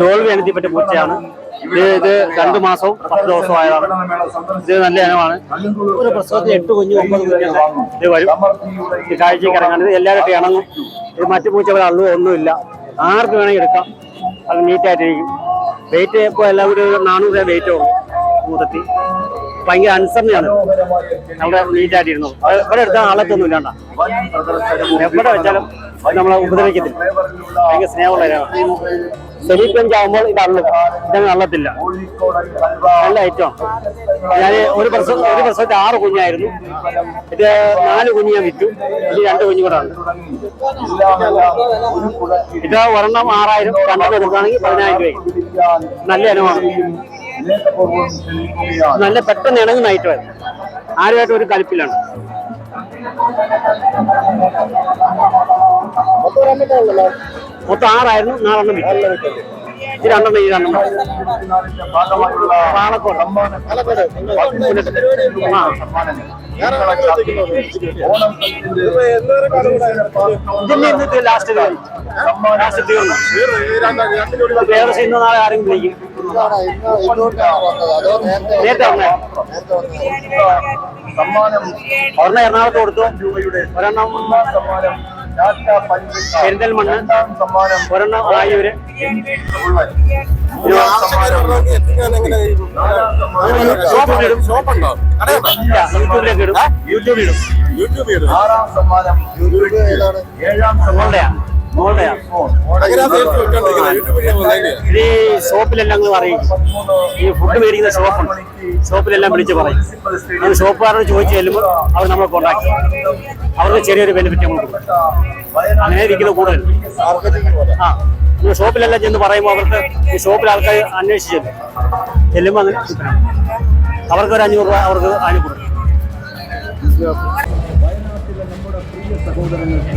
Dolby പറ്റിയ പൂച്ചയാണ്. ഇത് ഇത് രണ്ടു മാസവും പത്ത് ദിവസവും ആയതാണ്. ഇത് നല്ല ഇനമാണ്. ഒരു പ്രസവത്തിൽ എട്ട് കുഞ്ഞു ഒമ്പത് കുഞ്ഞു ഇത് വരും. കാഴ്ചയ്ക്ക് ഇറങ്ങാൻ ഇത് എല്ലാവരും ഇണങ്ങും. ഇത് മറ്റു പൂച്ചകൾ അള്ളു ഒന്നുമില്ല. ആർക്ക് വേണമെങ്കിൽ എടുക്കാം. അത് നീറ്റായിട്ടിരിക്കും വെയിറ്റ് ഇപ്പോൾ എല്ലാവരും ഒരു നാനൂറ് രൂപ വെയിറ്റ് ആവും മൂത്തത്തി ഭയങ്കര അനുസരണയാണ് നമ്മുടെ നീറ്റായിട്ടിരുന്നു ഇവിടെ എടുത്താൽ ആളത്തൊന്നും ഇല്ലാണ്ട. എവിടെ വെച്ചാലും നമ്മളെ ഉപദ്രവിക്കത്തില്ല. ഭയങ്കര സ്നേഹമുള്ള സെമി പെഞ്ച് ആകുമ്പോൾ ഇതങ്ങ് അള്ളത്തില്ല. നല്ല ഐറ്റം ഞാൻ ഒരു പ്രസവം ഒരു പ്രസവത്തിൽ ആറ് കുഞ്ഞായിരുന്നു. ഇത് നാല് കുഞ്ഞ് ഞാൻ വിറ്റു. ഇത് രണ്ട് കുഞ്ഞു കൂടെ ഉണ്ട്. ഇത് ഒരെണ്ണം ആറായിരം രണ്ടെണ്ണം എടുക്കുകയാണെങ്കിൽ പതിനായിരം രൂപ നല്ല ഇനമാണ്. നല്ല പെട്ടെന്ന് ഇണങ്ങുന്ന വരും ആരുമായിട്ട് ഒരു കലിപ്പിലാണ്. മൊത്തം ആറായിരുന്നു നാലെണ്ണം വിറ്റു. ഇത് രണ്ടെണ്ണം ഈ രണ്ടെണ്ണം. പാലക്കോട് ഇതിന്റെ ഇന്നത്തെ ലാസ്റ്റ് ലാസ്റ്റ് തീർന്നു. ഏകദേശം ഇന്ന് നാളെ ആരെങ്കിലും വിളിക്കും. നേരത്തെ വന്നേ ഒരെണ്ണം എറണാകുളത്ത് കൊടുത്തു. ഒരെണ്ണം പെരിന്തൽമണ്ണ് ഒരെണ്ണം ആയൂര്. യൂട്യൂബിലിടും യൂട്യൂബിലിടും ആറാം സമ്മാനം. ഇത് ഈ ഷോപ്പിലെല്ലാം അങ്ങ് പറയും. ഈ ഫുഡ് മേടിക്കുന്ന ഷോപ്പുണ്ട് ഷോപ്പിലെല്ലാം വിളിച്ച് പറയും. അത് ഷോപ്പുകാരോട് ചോദിച്ചു ചെല്ലുമ്പോൾ അവർ നമ്മളെ കോണ്ടാക്ട് അവർക്ക് ചെറിയൊരു ബെനിഫിറ്റ് നമ്മൾ കൊടുക്കും. അങ്ങനെ ഇരിക്കുന്നത് കൂടുതൽ. ആ ഈ ഷോപ്പിലെല്ലാം ചെന്ന് പറയുമ്പോൾ അവർക്ക് ഈ ഷോപ്പിൽ ആൾക്കാർ അന്വേഷിച്ച് ചെല്ലും. ചെല്ലുമ്പോൾ അങ്ങനെ അവർക്ക് ഒരു അഞ്ഞൂറ് രൂപ അവർക്ക് അതിന് കൊടുക്കും. വയനാട്ടിലെ നമ്മുടെ പ്രിയ സഹോദരങ്ങൾക്ക്